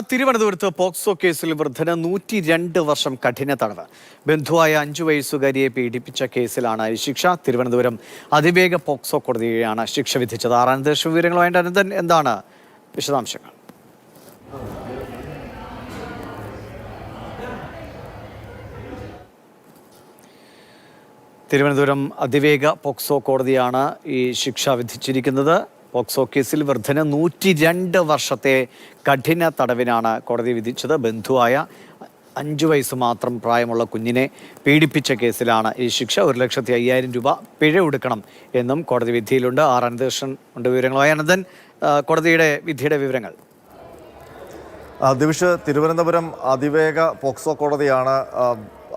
തിരുവനന്തപുരത്ത് പോക്സോ കേസിൽ വൃദ്ധന് നൂറ്റി രണ്ട് വർഷം കഠിന തടവ്. ബന്ധുവായ അഞ്ചു വയസ്സുകാരിയെ പീഡിപ്പിച്ച കേസിലാണ് ശിക്ഷ. തിരുവനന്തപുരം അതിവേഗ പോക്സോ കോടതിയാണ് ശിക്ഷ വിധിച്ചത്. ആറാം ദേശ വിവരങ്ങളുമായിട്ട് അനന്തൻ എന്താണ് വിശദാംശങ്ങൾ? തിരുവനന്തപുരം അതിവേഗ പോക്സോ കോടതിയാണ് ഈ ശിക്ഷ വിധിച്ചിരിക്കുന്നത്. പോക്സോ കേസിൽ വൃദ്ധന് നൂറ്റി രണ്ട് വർഷത്തെ കഠിന തടവിനാണ് കോടതി വിധിച്ചത്. ബന്ധുവായ അഞ്ചു വയസ്സ് മാത്രം പ്രായമുള്ള കുഞ്ഞിനെ പീഡിപ്പിച്ച കേസിലാണ് ഈ ശിക്ഷ. ഒരു ലക്ഷത്തി അയ്യായിരം രൂപ പിഴ ഒടുക്കണം എന്നും കോടതി വിധിയിലുണ്ട്. ആർ അനന്തകൃഷ്ണൻ ഉണ്ട് വിവരങ്ങളുമായി അനന്തൻ കോടതിയുടെ വിധിയുടെ വിവരങ്ങൾ. ദിവിഷ് തിരുവനന്തപുരം അതിവേഗ പോക്സോ കോടതിയാണ്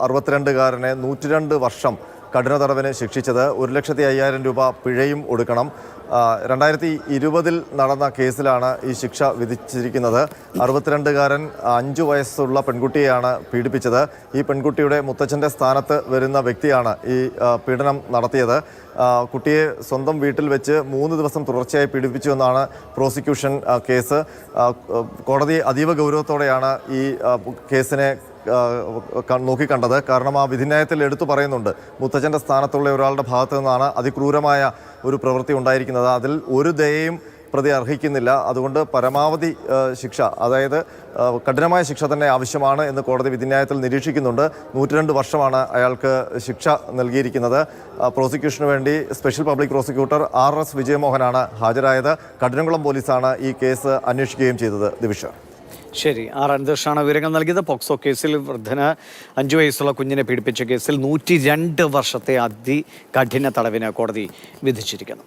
അറുപത്തിരണ്ടുകാരനെ നൂറ്റിരണ്ട് വർഷം കഠിന തടവിന് ശിക്ഷിച്ചത് ഒരു ലക്ഷത്തി അയ്യായിരം രൂപ പിഴയും ഒടുക്കണം. രണ്ടായിരത്തി ഇരുപതിൽ നടന്ന കേസിലാണ് ഈ ശിക്ഷ വിധിച്ചിരിക്കുന്നത്. അറുപത്തിരണ്ടുകാരൻ അഞ്ചു വയസ്സുള്ള പെൺകുട്ടിയെയാണ് പീഡിപ്പിച്ചത്. ഈ പെൺകുട്ടിയുടെ മുത്തച്ഛന്റെ സ്ഥാനത്ത് വരുന്ന വ്യക്തിയാണ് ഈ പീഡനം നടത്തിയത്. കുട്ടിയെ സ്വന്തം വീട്ടിൽ വെച്ച് മൂന്ന് ദിവസം തുടർച്ചയായി പീഡിപ്പിച്ചു എന്നാണ് പ്രോസിക്യൂഷൻ കേസ്. കോടതി അതീവ ഗൗരവത്തോടെയാണ് ഈ കേസിനെ നോക്കിക്കണ്ടത് കാരണം ആ വിധിന്യായത്തിൽ എടുത്തു പറയുന്നുണ്ട്. മുത്തച്ഛന്റെ സ്ഥാനത്തുള്ള ഒരാളുടെ ഭാഗത്തു നിന്നാണ് അതിക്രൂരമായ ഒരു പ്രവൃത്തി ഉണ്ടായിരിക്കുന്നത്. അതിൽ ഒരു ദയയും പ്രതി അർഹിക്കുന്നില്ല. അതുകൊണ്ട് പരമാവധി ശിക്ഷ അതായത് കഠിനമായ ശിക്ഷ തന്നെ ആവശ്യമാണ് എന്ന് കോടതി വിധിന്യായത്തിൽ നിരീക്ഷിക്കുന്നുണ്ട്. നൂറ്റിരണ്ട് വർഷമാണ് അയാൾക്ക് ശിക്ഷ നൽകിയിരിക്കുന്നത്. പ്രോസിക്യൂഷന് വേണ്ടി special public prosecutor R S വിജയമോഹനാണ് ഹാജരായത്. കഠിനംകുളം പോലീസാണ് ഈ കേസ് അന്വേഷിക്കുകയും ചെയ്തത്. ദിവിഷ. ശരി ആർ അനന്തകൃഷ്ണനാണ് വിവരങ്ങൾ നൽകിയത്. പോക്സോ കേസിൽ വൃദ്ധന് അഞ്ചു വയസ്സുള്ള കുഞ്ഞിനെ പീഡിപ്പിച്ച കേസിൽ നൂറ്റി രണ്ട് വർഷത്തെ അതികഠിന തടവിന് കോടതി വിധിച്ചിരിക്കുന്നു.